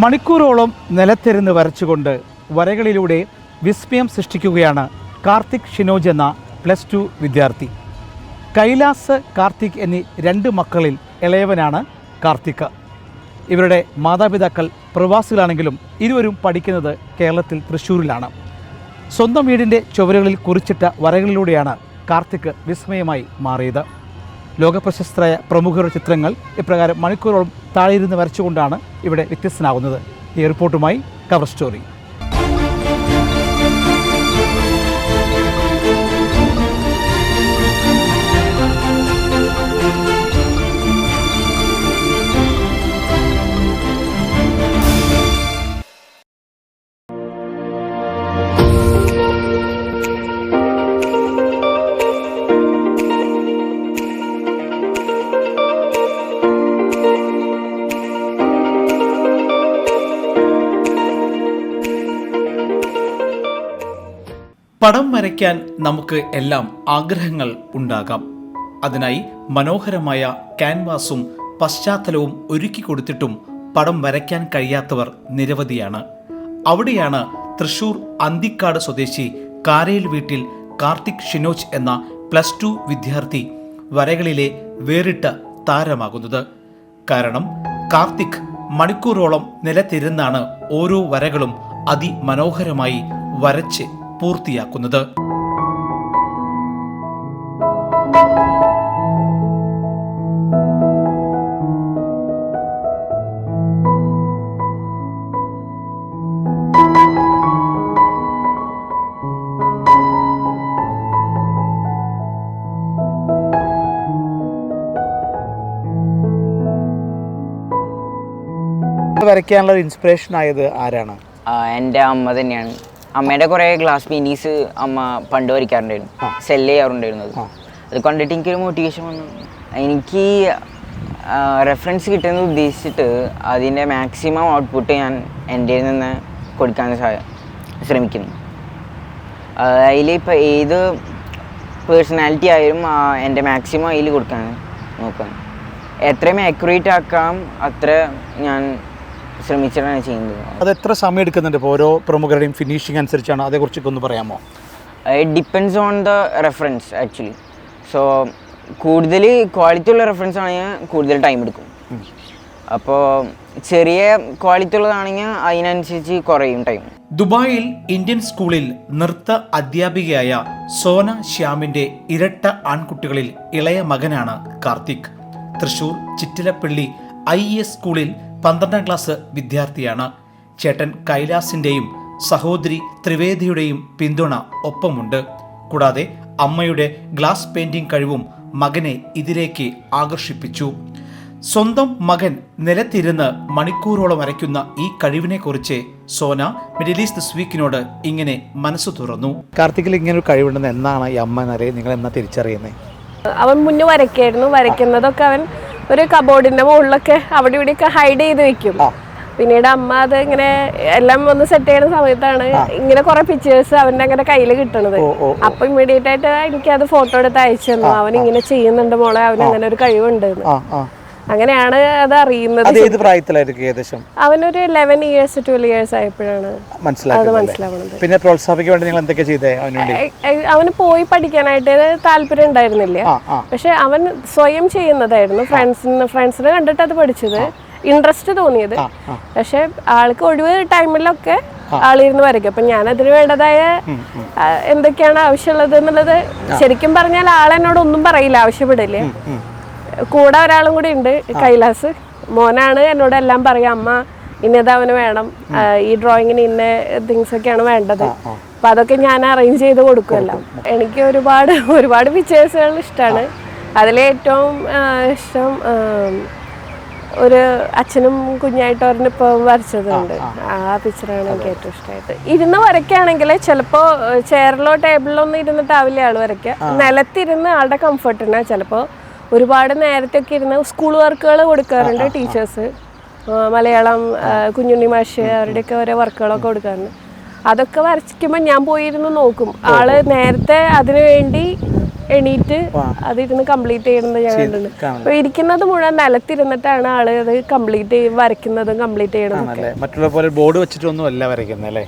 മണിക്കൂറോളം നിലത്തിരുന്ന് വരച്ചുകൊണ്ട് വരകളിലൂടെ വിസ്മയം സൃഷ്ടിക്കുകയാണ് കാർത്തിക് ഷിനോജ് എന്ന പ്ലസ് ടു വിദ്യാർത്ഥി. കൈലാസ് കാർത്തിക് എന്നീ രണ്ട് മക്കളിൽ ഇളയവനാണ് കാർത്തിക്. ഇവരുടെ മാതാപിതാക്കൾ പ്രവാസികളാണെങ്കിലും ഇരുവരും പഠിക്കുന്നത് കേരളത്തിൽ തൃശ്ശൂരിലാണ്. സ്വന്തം വീടിന്റെ ചുവരുകളിൽ കുറിച്ചിട്ട വരകളിലൂടെയാണ് കാർത്തിക് വിസ്മയമായി മാറിയത്. ലോകപ്രശസ്തരായ പ്രമുഖരുടെ ചിത്രങ്ങൾ ഇപ്രകാരം മണിക്കൂറോളം താഴെയിരുന്ന് വരച്ചുകൊണ്ടാണ് ഇവിടെ വ്യത്യസ്തനാകുന്നത്. ഈ റിപ്പോർട്ടുമായി കവർ സ്റ്റോറി. പടം വരയ്ക്കാൻ നമുക്ക് എല്ലാം ആഗ്രഹങ്ങൾ ഉണ്ടാകാം. അതിനായി മനോഹരമായ ക്യാൻവാസും പശ്ചാത്തലവും ഒരുക്കി കൊടുത്തിട്ടും പടം വരയ്ക്കാൻ കഴിയാത്തവർ നിരവധിയാണ്. അവിടെയാണ് തൃശൂർ അന്തിക്കാട് സ്വദേശി കാരയിൽ വീട്ടിൽ കാർത്തിക് ഷിനോജ് എന്ന പ്ലസ് ടു വിദ്യാർത്ഥി വരകളിലെ വേറിട്ട താരമാകുന്നത്. കാരണം കാർത്തിക് മണിക്കൂറോളം നിലത്തിരുന്നാണ് ഓരോ വരകളും അതിമനോഹരമായി വരച്ച് പൂർത്തിയാക്കുന്നത്. വരയ്ക്കാനുള്ള ഇൻസ്പിറേഷൻ ആയത് ആരാണ്? എന്റെ അമ്മ തന്നെയാണ്. അമ്മയുടെ കുറേ ഗ്ലാസ് പെയിന്റീസ് അമ്മ പണ്ട് വരയ്ക്കാറുണ്ടായിരുന്നു. സെല്ല് ചെയ്യാറുണ്ടായിരുന്നത്. അത് കണ്ടിട്ട് എനിക്കൊരു മോട്ടിവേഷൻ വന്നു. എനിക്ക് റെഫറൻസ് കിട്ടുന്നത് ഉദ്ദേശിച്ചിട്ട് അതിന്റെ മാക്സിമം ഔട്ട്പുട്ട് ഞാൻ എന്റെ നിന്ന് കൊടുക്കാൻ ശ്രമിക്കുന്നു. അതിലിപ്പോൾ ഏത് പേഴ്സണാലിറ്റി ആയാലും എന്റെ മാക്സിമം അതിൽ കൊടുക്കാൻ നോക്കാം എത്രയും ആക്യുറേറ്റ് ആക്കാം അത്ര ഞാൻ ശ്രമിച്ചിട്ടാണ് ചെയ്യുന്നത്. അത് എത്ര സമയം എടുക്കുന്നുണ്ട് ഇപ്പോൾ ഓരോ പ്രമുഖരുടെയും ഫിനിഷിംഗ് അനുസരിച്ചാണ്? അതേക്കുറിച്ചൊക്കെ ഒന്ന് പറയാമോ? It depends on the reference actually so കൂടുതൽ ക്വാളിറ്റി ഉള്ള റെഫറൻസ് ആണെങ്കിൽ കൂടുതൽ ടൈം എടുക്കും. അപ്പോൾ ചെറിയ ക്വാളിറ്റി ഉള്ളതാണെങ്കിൽ അതിനനുസരിച്ച് കുറയും ടൈം ദുബായിൽ ഇന്ത്യൻ സ്കൂളിൽ നൃത്ത അധ്യാപികയായ സോന ശ്യാമിന്റെ ഇരട്ട ആൺകുട്ടികളിൽ ഇളയ മകനാണ് കാർത്തിക്. തൃശൂർ ചിറ്റിലപ്പള്ളി ഐ എസ് സ്കൂളിൽ പന്ത്രണ്ടാം ക്ലാസ് വിദ്യാർത്ഥിയാണ്. ചേട്ടൻ കൈലാസിന്റെയും സഹോദരി ത്രിവേദിയുടെയും പിന്തുണ ഒപ്പമുണ്ട്. കൂടാതെ അമ്മയുടെ ഗ്ലാസ് പെയിന്റിംഗ് കഴിവും മകനെ ഇതിലേക്ക് ആകർഷിപ്പിച്ചു. സ്വന്തം മകൻ നിലത്തിരുന്ന് മണിക്കൂറോളം വരയ്ക്കുന്ന ഈ കഴിവിനെക്കുറിച്ച് സോന മിഡിൽ ഈസ്റ്റ് സ്വീക്കിനോട് ഇങ്ങനെ മനസ്സ് തുറന്നു. കാർത്തികിൽ ഇങ്ങനെ ഒരു കഴിവുണ്ടെന്ന് എന്നാണ് ഈ അമ്മ എന്നറിയ നിങ്ങൾ എന്നാ തിരിച്ചറിയുന്നത് അവൻ മുന്നേ വരയ്ക്കായിരുന്നു. വരയ്ക്കുന്നതൊക്കെ അവൻ ഒരു കബോർഡിന്റെ മുകളിലൊക്കെ അവിടെ ഇവിടെയൊക്കെ ഹൈഡ് ചെയ്ത് വെക്കും. പിന്നീട് അമ്മ അത് ഇങ്ങനെ എല്ലാം ഒന്ന് സെറ്റ് ചെയ്യുന്ന സമയത്താണ് ഇങ്ങനെ കുറെ പിക്ചേഴ്സ് അവന്റെ അങ്ങനെ കയ്യിൽ കിട്ടണത്. അപ്പൊ ഇമ്മീഡിയറ്റ് ആയിട്ട് എനിക്ക് അത് ഫോട്ടോ എടുത്ത് അയച്ചു തന്നു. അവൻ ഇങ്ങനെ ചെയ്യുന്നുണ്ട് മോളെ അവൻ അങ്ങനെ ഒരു കഴിവുണ്ട് അങ്ങനെയാണ് അത് അറിയുന്നത് ഏത് പ്രായത്തിലായിരിക്കും ഏകദേശം? അവനൊരു ലെവൻ ഇയേഴ്സ് ട്വൽവ് ഇയേഴ്സ് ആയപ്പോഴാണ് അത് മനസ്സിലാവുന്നത്. പിന്നെ പ്രോത്സാഹിപ്പിക്കാൻ വേണ്ടി നിങ്ങൾ എന്തൊക്കെ ചെയ്തേ അവന് പോയി പഠിക്കാനായിട്ട് താല്പര്യം ഉണ്ടായിരുന്നില്ല. പക്ഷെ അവൻ സ്വയം ചെയ്യുന്നതായിരുന്നു. ഫ്രണ്ട്സിന് ഫ്രണ്ട്സിനെ കണ്ടിട്ട് അത് പഠിച്ചത്. ഇൻട്രസ്റ്റ് തോന്നിയത്. പക്ഷെ ആൾക്ക് ഒഴിവ് ടൈമിലൊക്കെ ആളിരുന്ന് വരയ്ക്കും. അപ്പൊ ഞാൻ അതിന് വേണ്ടതായ എന്തൊക്കെയാണ് ആവശ്യമുള്ളത് എന്നുള്ളത് ശരിക്കും പറഞ്ഞാൽ ആളെന്നോട് ഒന്നും പറയില്ല ആവശ്യപ്പെടില്ല. കൂടെ ഒരാളും കൂടി ഉണ്ട് കൈലാസ്. മോനാണ് എന്നോട് എല്ലാം പറയാം അമ്മ ഇന്നത് അവന് വേണം. ഈ ഡ്രോയിങ്ങിന് ഇന്ന തിങ്സ് ഒക്കെയാണ് വേണ്ടത്. അപ്പൊ അതൊക്കെ ഞാൻ അറേഞ്ച് ചെയ്ത് കൊടുക്കുമല്ലോ എനിക്ക് ഒരുപാട് ഒരുപാട് പിക്ചേഴ്സുകൾ ഇഷ്ടമാണ് അതിലേറ്റവും ഏറ്റവും ഇഷ്ടം ഒരു അച്ഛനും കുഞ്ഞായിട്ട് ഒരെണ്ണിപ്പോൾ വരച്ചതുണ്ട്. ആ പിക്ചറാണ് എനിക്ക് ഏറ്റവും ഇഷ്ടമായിട്ട് ഇരുന്ന് വരയ്ക്കുകയാണെങ്കിൽ ചിലപ്പോൾ ചെയറിലോ ടേബിളിലോ ഒന്നും ഇരുന്നിട്ടാവില്ല ആൾ വരയ്ക്കുക. നിലത്തിരുന്ന് ആളുടെ കംഫർട്ടിനാണ് ചിലപ്പോൾ ഒരുപാട് നേരത്തെ ഒക്കെ ഇരുന്ന് സ്കൂൾ വർക്കുകൾ കൊടുക്കാറുണ്ട് ടീച്ചേഴ്സ് മലയാളം കുഞ്ഞുണ്ണി മാഷ് അവരുടെയൊക്കെ ഓരോ വർക്കുകളൊക്കെ കൊടുക്കാറുണ്ട്. അതൊക്കെ വരച്ചിരിക്കുമ്പോൾ ഞാൻ പോയിരുന്ന് നോക്കും. ആൾ നേരത്തെ അതിനു വേണ്ടി എണീറ്റ് അതിരുന്ന് കംപ്ലീറ്റ് ചെയ്യുന്നത് ഞാൻ കണ്ടിട്ടുണ്ട്. അപ്പൊ ഇരിക്കുന്നത് മുഴുവൻ നിലത്തിരുന്നിട്ടാണ് ആൾ അത് കംപ്ലീറ്റ് ചെയ്യും വരയ്ക്കുന്നതും കംപ്ലീറ്റ് ചെയ്യണം ആണല്ലേ? മറ്റുള്ള പോലെ ബോർഡ് വെച്ചിട്ടൊന്നും അല്ല വരയ്ക്കുന്നത് അല്ലേ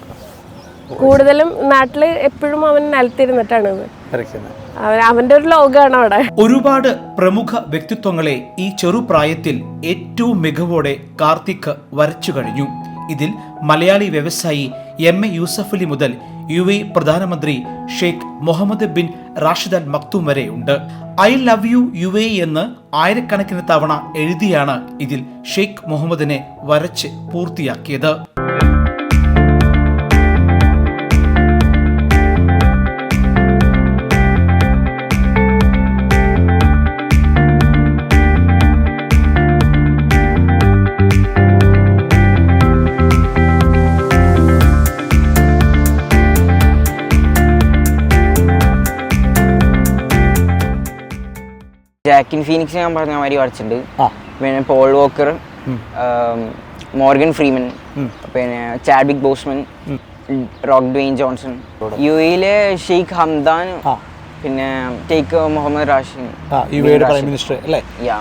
കൂടുതലും നാട്ടിൽ എപ്പോഴും അവൻ നിലത്തിരുന്നിട്ടാണ്. വരയ്ക്കുന്നത്. അവന്റെ ഒരു ലോകമാണ് അവിടെ. ഒരുപാട് പ്രമുഖ വ്യക്തിത്വങ്ങളെ ഈ ചെറുപ്രായത്തിൽ ഏറ്റവും മികവോടെ കാർത്തിക് വരച്ചു കഴിഞ്ഞു. ഇതിൽ മലയാളി വ്യവസായി എം എ യൂസഫലി മുതൽ യു എ പ്രധാനമന്ത്രി Sheikh Mohammed bin Rashid Al Maktoum വരെ ഉണ്ട്. I love you U A എന്ന് ആയിരക്കണക്കിന് തവണ എഴുതിയാണ് ഇതിൽ ഷെയ്ഖ് മുഹമ്മദിനെ വരച്ച് പൂർത്തിയാക്കിയത്. ജാക്കിൻ ഫീനിക്സ് ഞാൻ പറഞ്ഞ മാതിരി വരച്ചിട്ടുണ്ട്. പിന്നെ പോൾ വോക്കർ മോർഗൻ ഫ്രീമൻ പിന്നെ Chadwick Boseman Rock Dwayne Johnson. U എയിലെ ഷെയ്ഖ് ഹംദാൻ പിന്നെ ടേക്ക് മുഹമ്മദ് റാഷിൻ ആ യു എയുടെ പ്രൈം മിനിസ്റ്റർ അല്ലേ?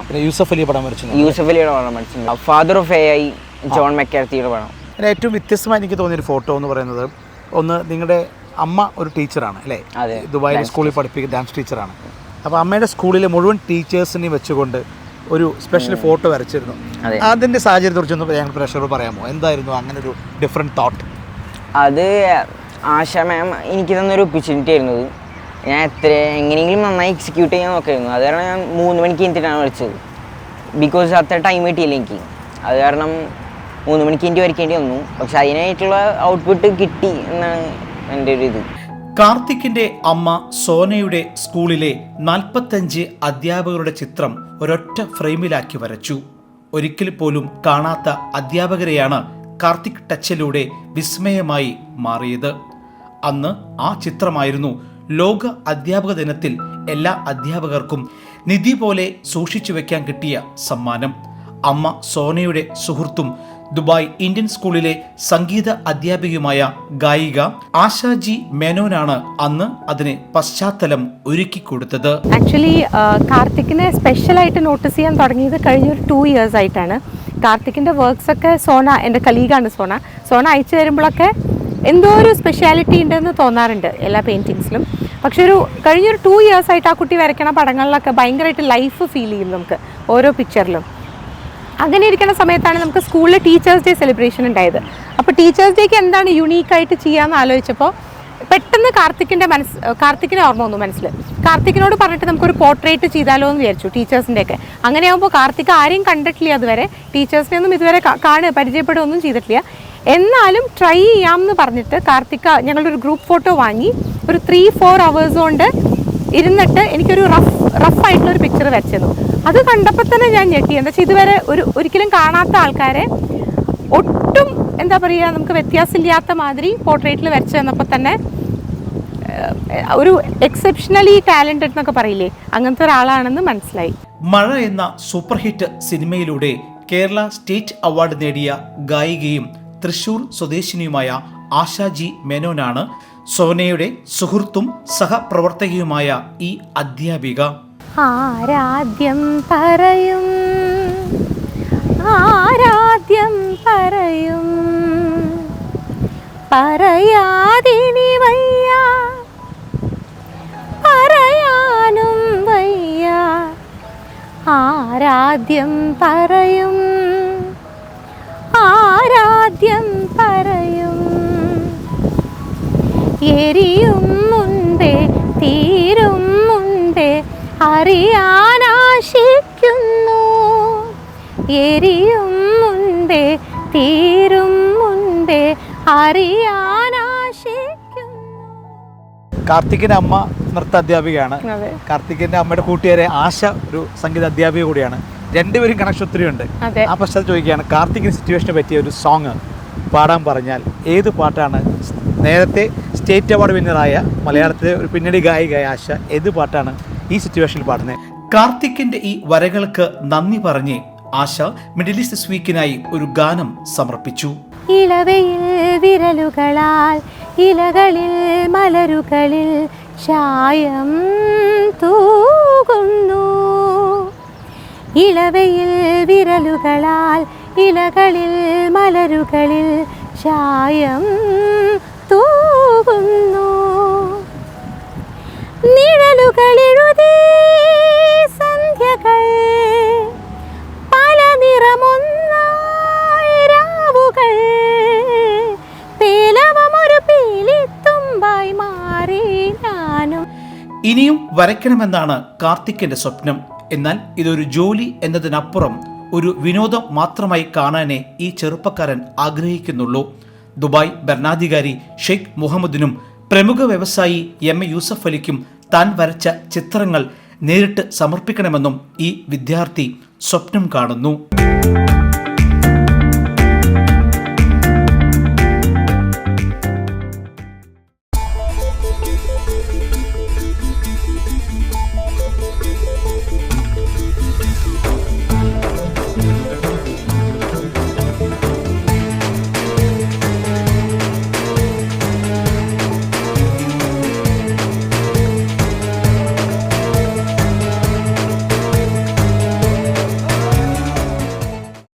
പിന്നെ യൂസഫ് അലി പടം യൂസഫ് അലിയുടെ പടം വരച്ചിട്ടുണ്ട്. Father of A I John മെക്കാർത്തിയുടെ പടം. ഏറ്റവും വ്യത്യസ്തമായി എനിക്ക് തോന്നിയൊരു ഫോട്ടോ എന്ന് പറയുന്നത് ഒന്ന് നിങ്ങളുടെ അമ്മ ഒരു ടീച്ചറാണ് അല്ലേ? ദുബായിലെ സ്കൂളിൽ പഠിപ്പിക്കുന്ന ഡാൻസ് ടീച്ചറാണ് അപ്പോൾ അമ്മയുടെ സ്കൂളിലെ മുഴുവൻ ടീച്ചേഴ്സിനെയും വെച്ചുകൊണ്ട് ഒരു സ്പെഷ്യൽ ഫോട്ടോ വരച്ചിരുന്നു. അതെ. അതിന്റെ സാഹചര്യത്തെക്കുറിച്ചൊന്ന് ഞങ്ങൾ പ്രേക്ഷകരോട് പറയാമോ? എന്തായിരുന്നു അങ്ങനെ ഒരു ഡിഫറെന്റ് തോട്ട് അത് ആശാ മാം എനിക്ക് തന്നൊരു ഓപ്പർച്യൂണിറ്റി ആയിരുന്നു ഞാൻ എത്ര എങ്ങനെയെങ്കിലും നന്നായി എക്സിക്യൂട്ട് ചെയ്യാൻ നോക്കായിരുന്നു. അത് കാരണം ഞാൻ മൂന്ന് മണിക്ക് കഴിഞ്ഞിട്ടാണ് വിളിച്ചത്. ബിക്കോസ് അത്ര ടൈം കിട്ടിയില്ല എനിക്ക്. അത് കാരണം മൂന്ന് മണിക്ക് എനിക്ക് വരയ്ക്കേണ്ടി വന്നു. പക്ഷെ അതിനായിട്ടുള്ള ഔട്ട്പുട്ട് കിട്ടി എന്നാണ് എന്റെ ഒരു ഇത്. കാർത്തിക്കിന്റെ അമ്മ സോനയുടെ സ്കൂളിലെ നാൽപ്പത്തഞ്ച് അധ്യാപകരുടെ ചിത്രം ഒരൊറ്റ ഫ്രെയിമിലാക്കി വരച്ചു. ഒരിക്കൽ പോലും കാണാത്ത അധ്യാപകരെയാണ് കാർത്തിക് ടച്ചിലൂടെ വിസ്മയമായി മാറിയത്. അന്ന് ആ ചിത്രമായിരുന്നു ലോക അധ്യാപക ദിനത്തിൽ എല്ലാ അധ്യാപകർക്കും നിധി പോലെ സൂക്ഷിച്ചു വെക്കാൻ കിട്ടിയ സമ്മാനം. അമ്മ സോനയുടെ സുഹൃത്തും ദുബായ് ഇന്ത്യൻ സ്കൂളിലെ സംഗീത അധ്യാപികയുമായ ഗായിക ആശാജി മേനോനാണ് അന്ന് അതിന് പശ്ചാത്തലം ഒരുക്കി കൊടുത്തത് ആക്ച്വലി കാർത്തിക്കിനെ സ്പെഷ്യലായിട്ട് നോട്ടീസ് ചെയ്യാൻ തുടങ്ങിയത് കഴിഞ്ഞ ഒരു ടു ഇയേഴ്സ് ആയിട്ടാണ്. കാർത്തിക്കിന്റെ വർക്ക്സ് ഒക്കെ സോന എന്റെ കലീഗാണ് സോന. സോന അയച്ചു തരുമ്പോഴൊക്കെ എന്തോ ഒരു സ്പെഷ്യാലിറ്റി ഉണ്ടെന്ന് തോന്നാറുണ്ട് എല്ലാ പെയിന്റിങ്സിലും പക്ഷെ ഒരു കഴിഞ്ഞൊരു ടു ഇയേഴ്സ് ആയിട്ട് ആ കുട്ടി വരയ്ക്കണ പടങ്ങളിലൊക്കെ ഭയങ്കരമായിട്ട് ലൈഫ് ഫീൽ ചെയ്യും നമുക്ക് ഓരോ പിക്ചറിലും അങ്ങനെ ഇരിക്കുന്ന സമയത്താണ് നമുക്ക് സ്കൂളിലെ ടീച്ചേഴ്സ് ഡേ സെലിബ്രേഷൻ ഉണ്ടായത്. അപ്പോൾ ടീച്ചേഴ്സ് ഡേക്ക് എന്താണ് യുണീക്കായിട്ട് ചെയ്യാമെന്ന് ആലോചിച്ചപ്പോൾ പെട്ടെന്ന് കാർത്തിക്കിന്റെ മനസ്സ് കാർത്തിക്കിനെ ഓർമ്മ വന്നു മനസ്സിൽ. കാർത്തിക്കിനോട് പറഞ്ഞിട്ട് നമുക്കൊരു പോർട്രേറ്റ് ചെയ്താലോ എന്ന് വിചാരിച്ചു ടീച്ചേഴ്സിന്റെ ഒക്കെ. അങ്ങനെയാകുമ്പോൾ കാർത്തിക് ആരെയും കണ്ടിട്ടില്ല അതുവരെ ടീച്ചേഴ്സിനെ ഒന്നും ഇതുവരെ കാണുക പരിചയപ്പെടുകയൊന്നും ചെയ്തിട്ടില്ല. എന്നാലും ട്രൈ ചെയ്യാമെന്ന് പറഞ്ഞിട്ട് കാർത്തിക ഞങ്ങളുടെ ഒരു ഗ്രൂപ്പ് ഫോട്ടോ വാങ്ങി. ഒരു ത്രീ ഫോർ അവേഴ്സ് കൊണ്ട് ഇരുന്നിട്ട് എനിക്കൊരു റഫ് റഫ് ആയിട്ടുള്ള ഒരു പിക്ചർ വരച്ചിരുന്നു. അത് കണ്ടപ്പോൾ തന്നെ ഞാൻ ഞെട്ടി. എന്താ വെച്ചാൽ ഇതുവരെ ഒരു ഒരിക്കലും കാണാത്ത ആൾക്കാരെ ഒട്ടും എന്താ പറയുക നമുക്ക് വ്യത്യാസമില്ലാത്ത മാതിരി പോർട്രേറ്റിൽ വരച്ചു തന്നപ്പോൾ തന്നെ ഒരു എക്സെപ്ഷണലി ടാലന്റഡ് എന്നൊക്കെ പറയില്ലേ അങ്ങനത്തെ ഒരാളാണെന്ന് മനസ്സിലായി. മഴ എന്ന സൂപ്പർ ഹിറ്റ് സിനിമയിലൂടെ കേരള സ്റ്റേറ്റ് അവാർഡ് നേടിയ ഗായികയും തൃശൂർ സ്വദേശിനിയുമായ ആശാജി മേനോനാണ് സോനയുടെ സുഹൃത്തും സഹപ്രവർത്തകയുമായ ഈ അധ്യാപിക. ആരാധ്യം പറയും? ആരാദ്യം പറയും? പറയാതിനി വയ്യ. പറയാനും വയ്യ. ആരാദ്യം പറയും? ആരാദ്യം പറയും? എരിയും മുൻപേ മുൻപേ അറിയാനാശിക്കുന്നു. എരിയും മുൻപേ തീരും മുൻപേ അറിയാനാശിക്കുന്നു. കാർത്തികിന്റെ അമ്മ നൃത്ത അധ്യാപികയാണ്. അതെ. കാർത്തികിന്റെ അമ്മയുടെ കൂട്ടുകാരെ ആശ ഒരു സംഗീത അധ്യാപിക കൂടിയാണ്. രണ്ടുപേരും കണക്ഷൻ ഒത്തിരി ഉണ്ട് ആ പശ്ചാത്തലം ചോദിക്കുകയാണ് കാർത്തികിന് സിറ്റുവേഷനെ പറ്റിയ ഒരു സോങ് പാടാൻ പറഞ്ഞാൽ ഏത് പാട്ടാണ് നേരത്തെ സ്റ്റേറ്റ് അവാർഡ് വിന്നറായ മലയാളത്തിലെ ഒരു പിന്നണി ഗായികയായ ആശ ഏത് പാട്ടാണ് ഈ സിറ്റുവേഷനിൽ പാടുന്നത് കാർത്തിക്കിന്റെ ഈ വരകൾക്ക് നന്ദി പറഞ്ഞ് ആശ മിഡിൽ ഈസ്റ്റ് വീക്കിനായി ഒരു ഗാനം സമർപ്പിച്ചു. ഇളവയിൽ വിരലുകളാൽ ഇലകളിൽ മലരുകളിൽ ചായം തൂകുന്നു. ഇളവയിൽ വിരലുകളാൽ ഇലകളിൽ മലരുകളിൽ ചായം തൂകുന്നു. നിഴലുകളെഴുതി സന്ധ്യകൾ പല നിറമൊന്നായി രാവുകൾ പേലവമൊരു പീലിത്തുമ്പായി മാറി ഞാനും. ഇനിയും വരയ്ക്കണമെന്നാണ് കാർത്തിക്കിന്റെ സ്വപ്നം. എന്നാൽ ഇതൊരു ജോലി എന്നതിനപ്പുറം ഒരു വിനോദം മാത്രമായി കാണാനേ ഈ ചെറുപ്പക്കാരൻ ആഗ്രഹിക്കുന്നുള്ളൂ. ദുബായ് ഭരണാധികാരി ഷെയ്ഖ് മുഹമ്മദിനും പ്രമുഖ വ്യവസായി എം. എ. യൂസഫ് അലിക്കും താൻ വരച്ച ചിത്രങ്ങൾ നേരിട്ട് സമർപ്പിക്കണമെന്നും ഈ വിദ്യാർത്ഥി സ്വപ്നം കാണുന്നു.